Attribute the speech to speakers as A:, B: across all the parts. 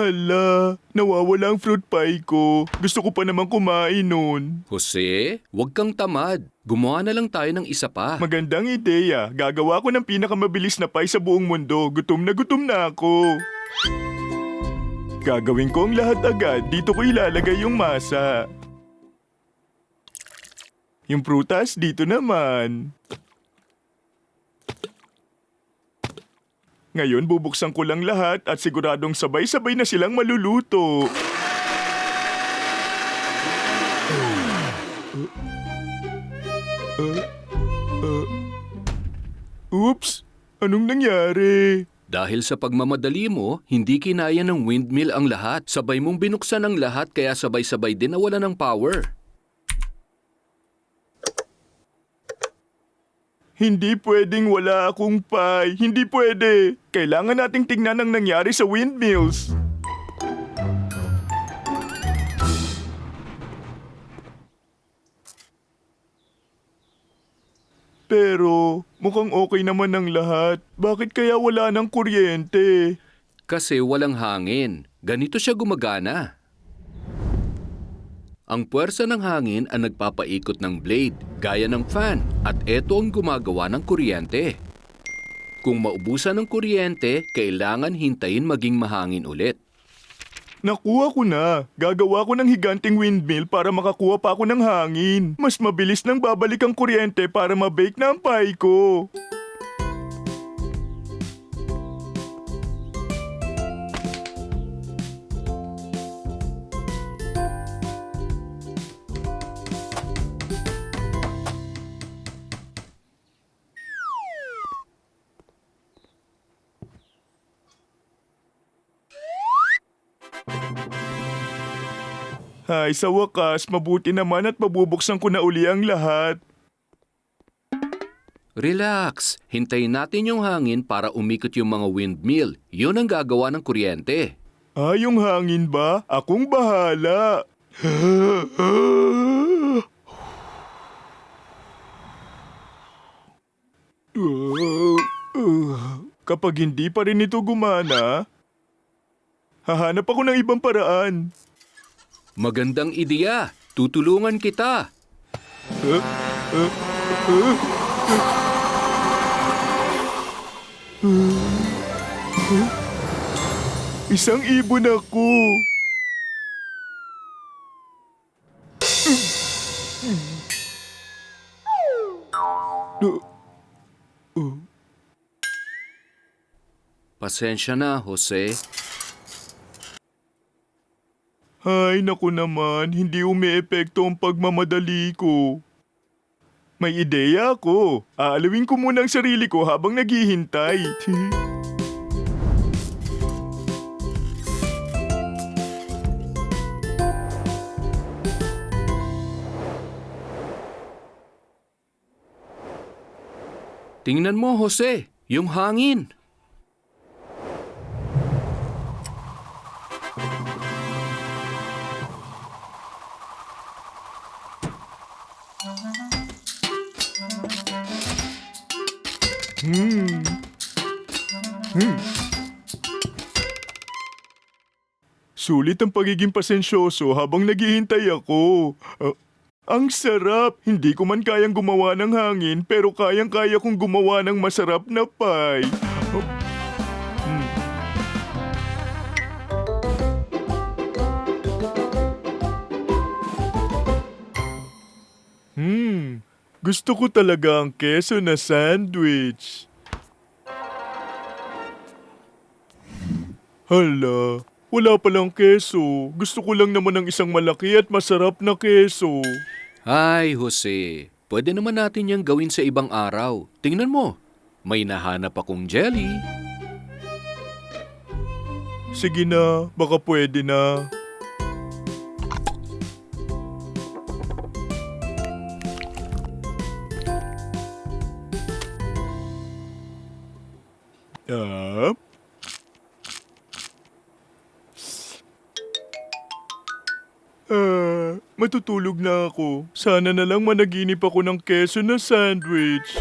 A: Hala, nawawala ang fruit pie ko. Gusto ko pa naman kumain nun.
B: Jose, huwag kang tamad. Gumawa na lang tayo ng isa pa.
A: Magandang ideya. Gagawa ko ng pinakamabilis na pie sa buong mundo. Gutom na gutom na ako. Gagawin ko ang lahat agad. Dito ko ilalagay yung masa. Yung prutas dito naman. Ngayon bubuksan ko lang lahat at siguradong sabay-sabay na silang maluluto. Uh, uh, oops! Anong nangyari?
B: Dahil sa pagmamadali mo, hindi kinaya ng windmill ang lahat. Sabay mong binuksan ang lahat kaya sabay-sabay din nawala ng power.
A: Hindi pwedeng wala akong pie. Hindi pwede. Kailangan nating tingnan ang nangyari sa windmills. Pero mukhang okay naman ang lahat. Bakit kaya wala ng kuryente?
B: Kasi walang hangin. Ganito siya gumagana. Ang puwersa ng hangin ang nagpapaikot ng blade, gaya ng fan, at eto ang gumagawa ng kuryente. Kung maubusan ng kuryente, kailangan hintayin maging mahangin ulit.
A: Nakuha ko na. Gagawa ko ng higanting windmill para makakuha pa ako ng hangin. Mas mabilis nang babalik ang kuryente para mabake na ang pie ko. Ay, sa wakas, mabuti naman at mabubuksan ko na uli ang lahat.
B: Relax, hintayin natin yung hangin para umikot yung mga windmill. Yun ang gagawa ng kuryente.
A: Ah, yung hangin ba? Akong bahala. Kapag hindi pa rin ito gumana, hahanap ako ng ibang paraan.
B: Magandang ideya. Tutulungan kita.
A: Isang ibon ako.
B: Pasensya na, Jose.
A: Ay, naku naman, hindi umiepekto ang pagmamadali ko. May ideya ako. Aalawin ko muna ang sarili ko habang naghihintay.
B: Tingnan mo, Jose. Yung hangin.
A: Sulit ang pagiging pasensyoso habang naghihintay ako. Ah, ang sarap! Hindi ko man kayang gumawa ng hangin pero kayang-kaya kong gumawa ng masarap na pie. Oh. Hmm. Hmm. Gusto ko talaga ang keso na sandwich. Hala, wala palang keso. Gusto ko lang naman ng isang malaki at masarap na keso.
B: Ay, Jose. Pwede naman natin yung gawin sa ibang araw. Tingnan mo. May nahanap akong jelly.
A: Sige na, baka pwede na. Matutulog na ako. Sana na lang managinip ako ng keso na sandwich.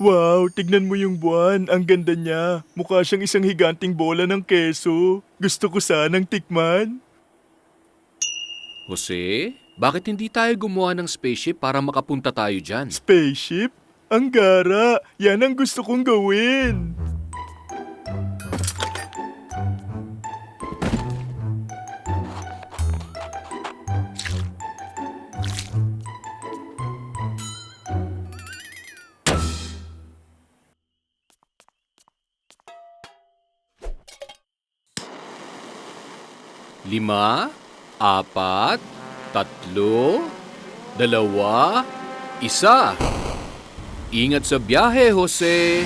A: Wow, tignan mo yung buwan. Ang ganda niya. Mukha siyang isang higanting bola ng keso. Gusto ko sanang tikman.
B: Jose? Bakit hindi tayo gumawa ng spaceship para makapunta tayo dyan?
A: Spaceship? Ang gara. Yan ang gusto kong gawin.
B: Lima, apat, tatlo, dalawa, isa. Ingat sa biyahe, Jose.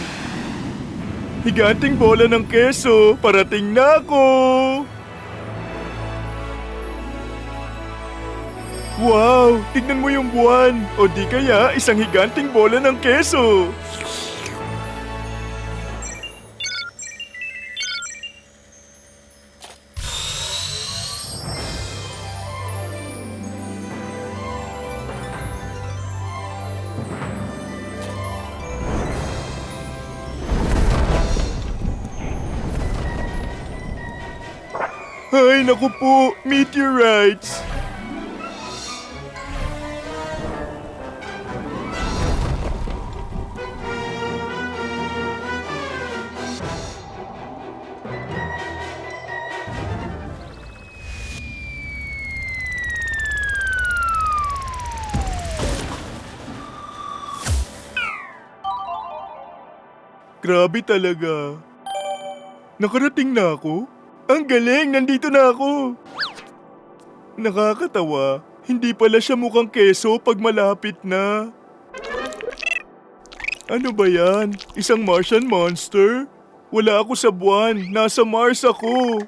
A: Higanting bola ng keso. Parating na ako. Wow! Tignan mo yung buwan. O di kaya isang higanting bola ng keso. Ay, naku po! Meteorites! Grabe talaga. Nakarating na ako? Ang galing! Nandito na ako! Nakakatawa. Hindi pala siya mukhang keso pag malapit na. Ano ba yan? Isang Martian monster? Wala ako sa buwan. Nasa Mars ako.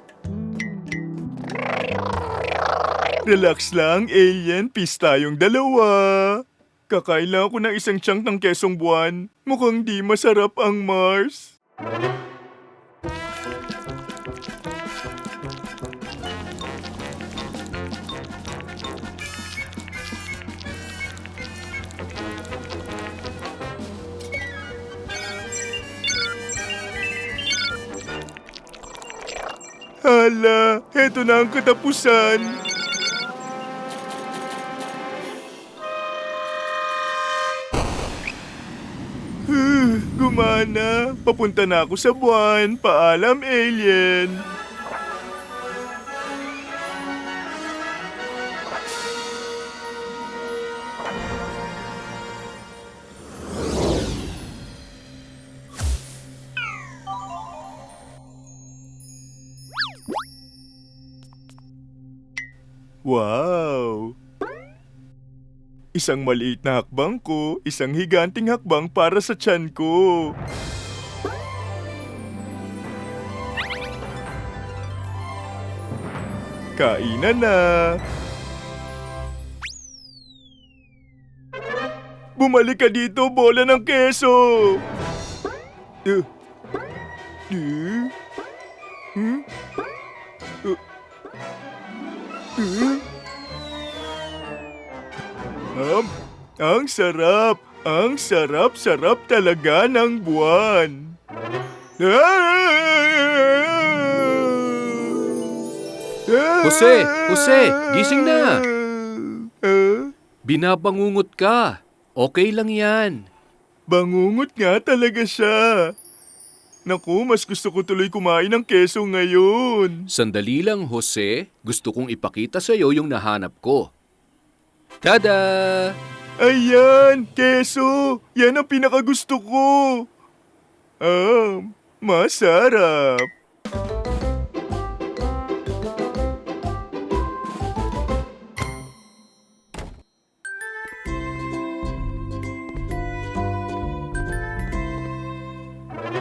A: Relax lang, alien. Peace tayong dalawa. Kakain lang ako ng isang chunk ng kesong buwan. Mukhang di masarap ang Mars. Hala, heto na ang katapusan. Gumana, papunta na ako sa buwan. Paalam, alien. Wow! Isang maliit na hakbang ko, isang higanting hakbang para sa tiyan ko. Kainan na! Bumalik ka dito, bola ng keso! Uh. Uh. Hmm? Uh. Uh. Ang sarap! Ang sarap-sarap talaga ng buwan!
B: Jose! Jose! Gising na! Binabangungot ka. Okay lang yan.
A: bangungot nga talaga siya. Naku, mas gusto ko tuloy kumain ng keso ngayon.
B: Sandali lang, Jose. Gusto kong ipakita sa iyo yung nahanap ko. Tada!
A: Ayan, keso! Yan ang pinakagusto ko! Ah, masarap!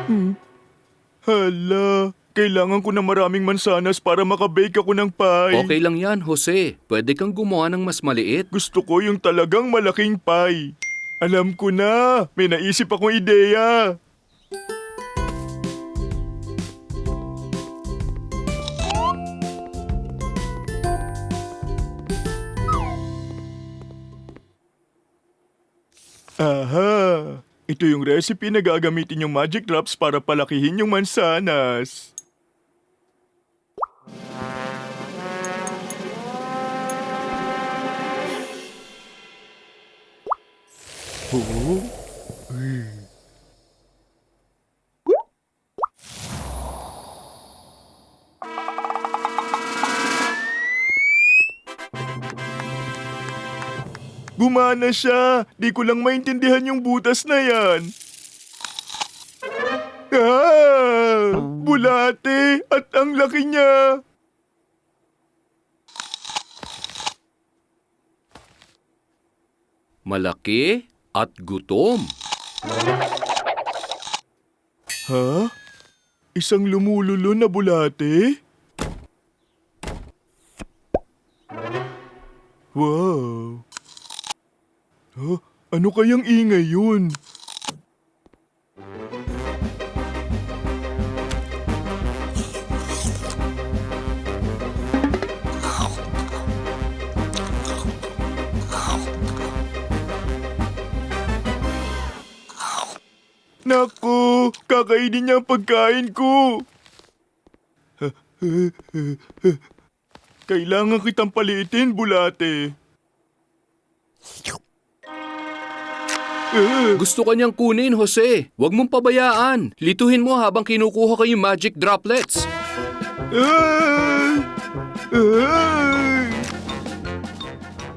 A: Hmm. Hala, kailangan ko ng maraming mansanas para makabake ako ng pie.
B: Okay lang yan, Jose. Pwede kang gumawa ng mas maliit.
A: Gusto ko yung talagang malaking pie. Alam ko na, may naisip akong ideya. Aha! Ito yung recipe na gagamitin yung magic drops para palakihin yung mansanas. Gumana siya. Di ko lang maintindihan yung butas na yan. Ah! Bulate! At ang laki niya!
B: Malaki at gutom.
A: Ha? Isang lumululo na bulate? Wow! Huh? Ano kayang ingay yun? Naku! Kakainin niya ang pagkain ko! Kailangan kitang paliitin, bulate.
B: Gusto ka niyang kunin, Jose. Huwag mong pabayaan. Lituhin mo habang kinukuha ko yung magic droplets.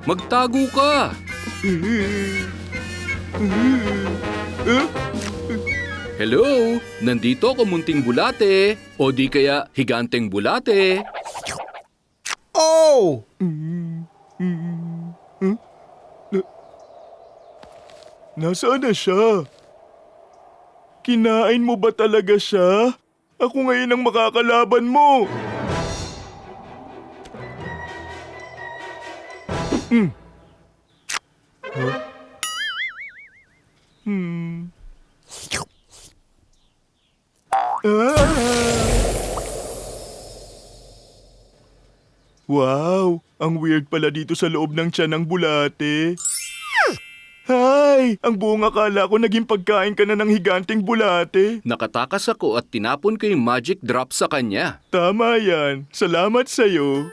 B: Magtago ka. Hello, nandito ako munting bulate. O di kaya higanteng bulate.
C: Oh!
A: Nasaan na siya? Kinain mo ba talaga siya? Ako ngayon ang makakalaban mo. Hmm. Huh? Wow! Ang weird pala dito sa loob ng tiyan ng bulate. Hay! Ang buong akala ko naging pagkain ka na ng higanting bulate.
B: Nakatakas ako at tinapon ko yung magic drop sa kanya.
A: Tama yan. Salamat sa'yo.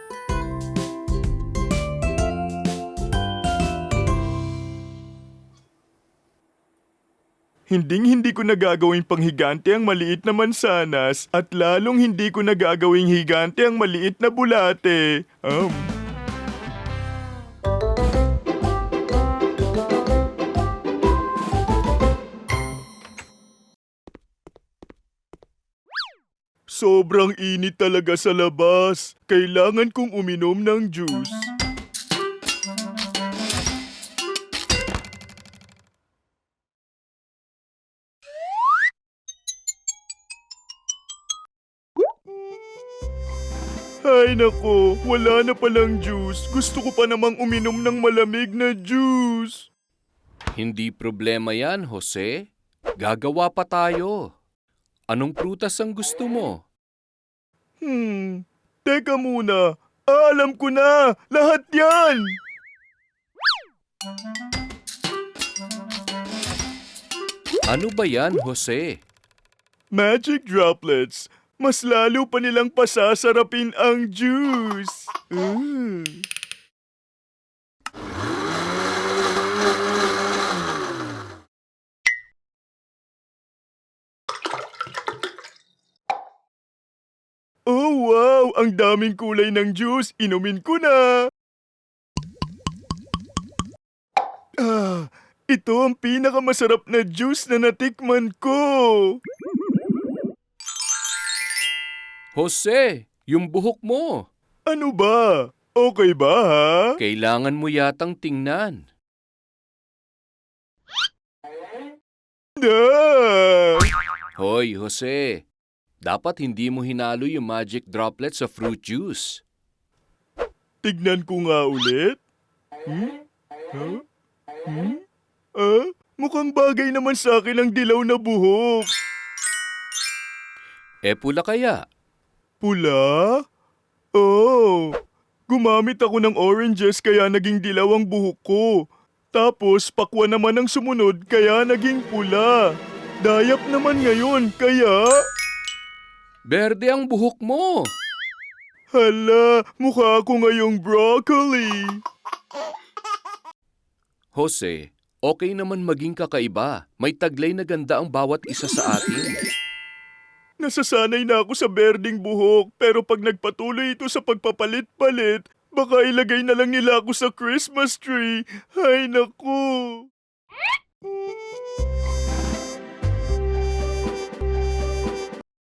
A: Hinding hindi ko nagagawing panghigante ang maliit na mansanas at lalong hindi ko nagagawing higante ang maliit na bulate. Um. Sobrang init talaga sa labas. Kailangan kong uminom ng juice. Ay nako, wala na palang juice. Gusto ko pa namang uminom ng malamig na juice.
B: Hindi problema yan, Jose. Gagawa pa tayo. Anong prutas ang gusto mo?
A: Hmm, teka muna. Ah, alam ko na! Lahat yan!
B: Ano ba yan, Jose?
A: Magic droplets. Mas lalo pa nilang pasasarapin ang juice. Mm. Oh wow! Ang daming kulay ng juice. Inumin ko na. Ah, ito ang pinakamasarap na juice na natikman ko.
B: Jose, yung buhok mo.
A: Ano ba? Okay ba ha?
B: Kailangan mo yatang tingnan.
A: Ah!
B: Hoy, Jose. Dapat hindi mo hinalo yung magic droplets sa fruit juice.
A: Tignan ko nga ulit. Hmm? Huh? Hmm? Ah? Mukhang bagay naman sa akin ang dilaw na buhok.
B: E pula kaya?
A: Pula? Oh, gumamit ako ng oranges kaya naging dilaw ang buhok ko. Tapos pakwa naman ang sumunod kaya naging pula. Dayap naman ngayon kaya...
B: Berde ang buhok mo.
A: Hala, mukha ko ngayong broccoli.
B: Jose, okay naman maging kakaiba. May taglay na ganda ang bawat isa sa atin.
A: Nasasanay na ako sa berding buhok pero pag nagpatuloy ito sa pagpapalit-palit, baka ilagay na lang nila ako sa Christmas tree. Ay naku!